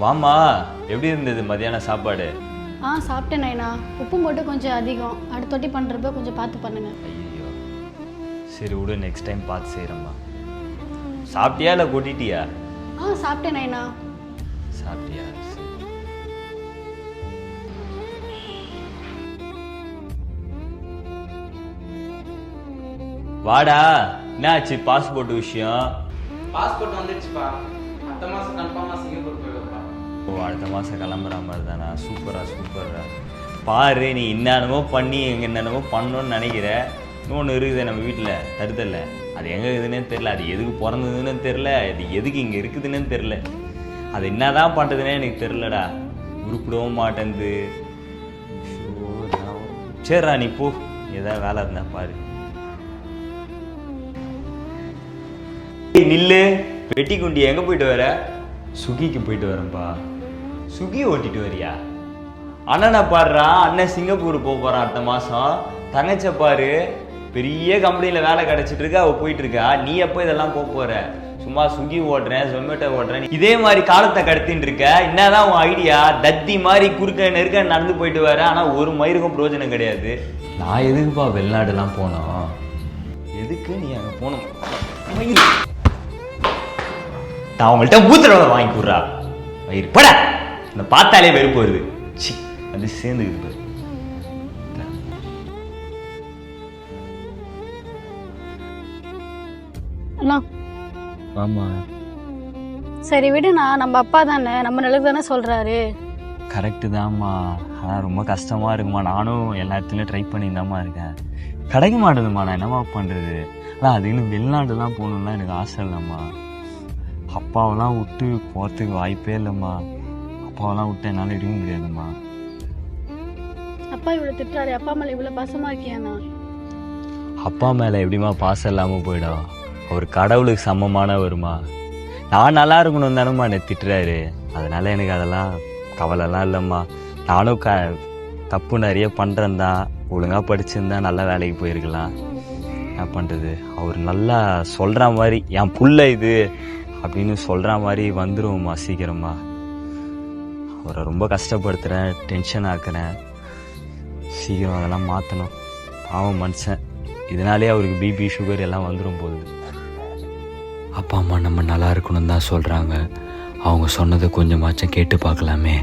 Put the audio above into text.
வாமா எப்படி இருந்தது மதியான சாப்பாடு? ஆ சாப்பிட்டேன் நைனா. உப்பு மட்டும் கொஞ்சம் அதிகம். அடுத்த வாட்டி பண்ணுறப்ப கொஞ்சம் பார்த்து பண்ணுங்க. ஐயோ. சரி விடு நெக்ஸ்ட் டைம் பார்த்து செய்கிறேம்மா சாப்பிட்டியா இல்லை கொட்டிட்டியா? ஆ சாப்பிட்டேன் நைனா. சாப்பிட்டியா. வாடா என்னாச்சு? பாஸ்போர்ட் விஷயம்? பாஸ்போர்ட் வந்துடுச்சுப்பா. அடுத்த மாதம் ஓ அடுத்த மாதம் கிளம்புற மாதிரி தானா? சூப்பரா சூப்பரா பாரு நீ என்னென்னமோ பண்ணி எங்கே என்னென்னமோ பண்ணணும்னு நினைக்கிற. இன்னொன்று இருக்குது நம்ம வீட்டில் தருதல்ல அது எங்கே இருக்குதுன்னே தெரில அது எதுக்கு பிறந்ததுன்னு தெரில அது எதுக்கு இங்கே இருக்குதுன்னு தெரில அது என்ன தான் பண்ணுறதுனே எனக்கு தெரிலடா உருப்பிடவும் மாட்டேன்து சரிடா நீ போ. ஏதாவது வேலை இருந்தா பாரு. ஏய், நில்லு. வெட்டி குண்டி எங்கே போயிட்டு வர? சுகிக்கு போயிட்டு வரேன்ப்பா சுகி ஓட்டிட்டு வரியா? அண்ணனை பாடுறா அண்ணன் சிங்கப்பூர் போக போகிறான் அடுத்த மாதம் தங்கச்ச பாரு பெரிய கம்பெனியில் வேலை கிடச்சிட்டு இருக்கா அவள் போயிட்டு இருக்கா. நீ எப்போ இதெல்லாம் போக போகிற சும்மா சுகி ஓட்டுறேன் ஜொமேட்டோ ஓடுறேன். இதே மாதிரி காலத்தை கடத்தின்னு இருக்க. என்னதான் உன் ஐடியா தத்தி மாதிரி குறுக்க நெருக்க நடந்து போயிட்டு வர. ஆனால் ஒரு மயிருக்கும் பிரயோஜனம் கிடையாது. நான் எதுக்குப்பா வெளிநாடுலாம் போனோம்? எதுக்கு நீ அங்கே போகணும்? மயிர் நான் அவங்கள்ட்ட ஊத்துறவங்க வாங்கி கொடுறா. மயிர் பட. இந்த பார்த்தாலே வெறுப்பு வருது. சி அது சேர்ந்துக்குது பாரு அண்ணா. ஆமா. சரி விடுண்ணா நம்ம அப்பா தானே நம்ம நல்லது தானே சொல்கிறாரு கரெக்டு தான்மா. ஆனால் ரொம்ப கஷ்டமா இருக்குமா. நானும் எல்லா இடத்துலையும் ட்ரை பண்ணியிருந்தாம்மா இருக்கேன். கிடைக்க மாட்டேதும்மா. நான் என்னம்மா பண்ணுறது அதான் அது இன்னும் வெளிநாடுலாம் போகணும்லாம் எனக்கு ஆசை இல்லைம்மா. அப்பாவெல்லாம் விட்டு போகிறதுக்கு வாய்ப்பே இல்லைம்மா. அப்பாவெல்லாம் விட்டு என்னால் இருக்க முடியாதும்மா. அப்பா இவ்வளோ திட்டுறாரு அப்பா மேலே இவ்வளோ பாசமாக இருக்கியாண்ணா? அப்பா மேலே எப்படிம்மா பாசம் இல்லாமல் போயிடும்? அவர் கடவுளுக்கு சமமானவருமா நான் நல்லா இருக்கணும் தானேம்மா என்னை திட்டுறாரு. அதனால எனக்கு அதெல்லாம் கவலைலாம் இல்லைம்மா. நானும் க தப்பு நிறைய பண்ணுறேன் தான் ஒழுங்காக படிச்சிருந்தா நல்ல வேலைக்கு போயிருக்கலாம். என்ன பண்ணுறது அவர் நல்லா சொல்கிற மாதிரி என் புள்ள இது அப்படின்னு சொல்கிற மாதிரி வந்துருவோம்மா சீக்கிரமா. அவரை ரொம்ப கஷ்டப்படுத்துகிறேன் டென்ஷன் ஆக்குறேன் சீக்கிரம் அதெல்லாம் மாற்றணும் பாவம் மனுஷன். இதனாலே அவருக்கு பிபி சுகர் எல்லாம் வந்துடும் போகுது அப்பா அம்மா நம்ம நல்லா இருக்கணும்னு தான் சொல்கிறாங்க அவங்க சொன்னதை கொஞ்சமாச்சும் கேட்டு பார்க்கலாமே.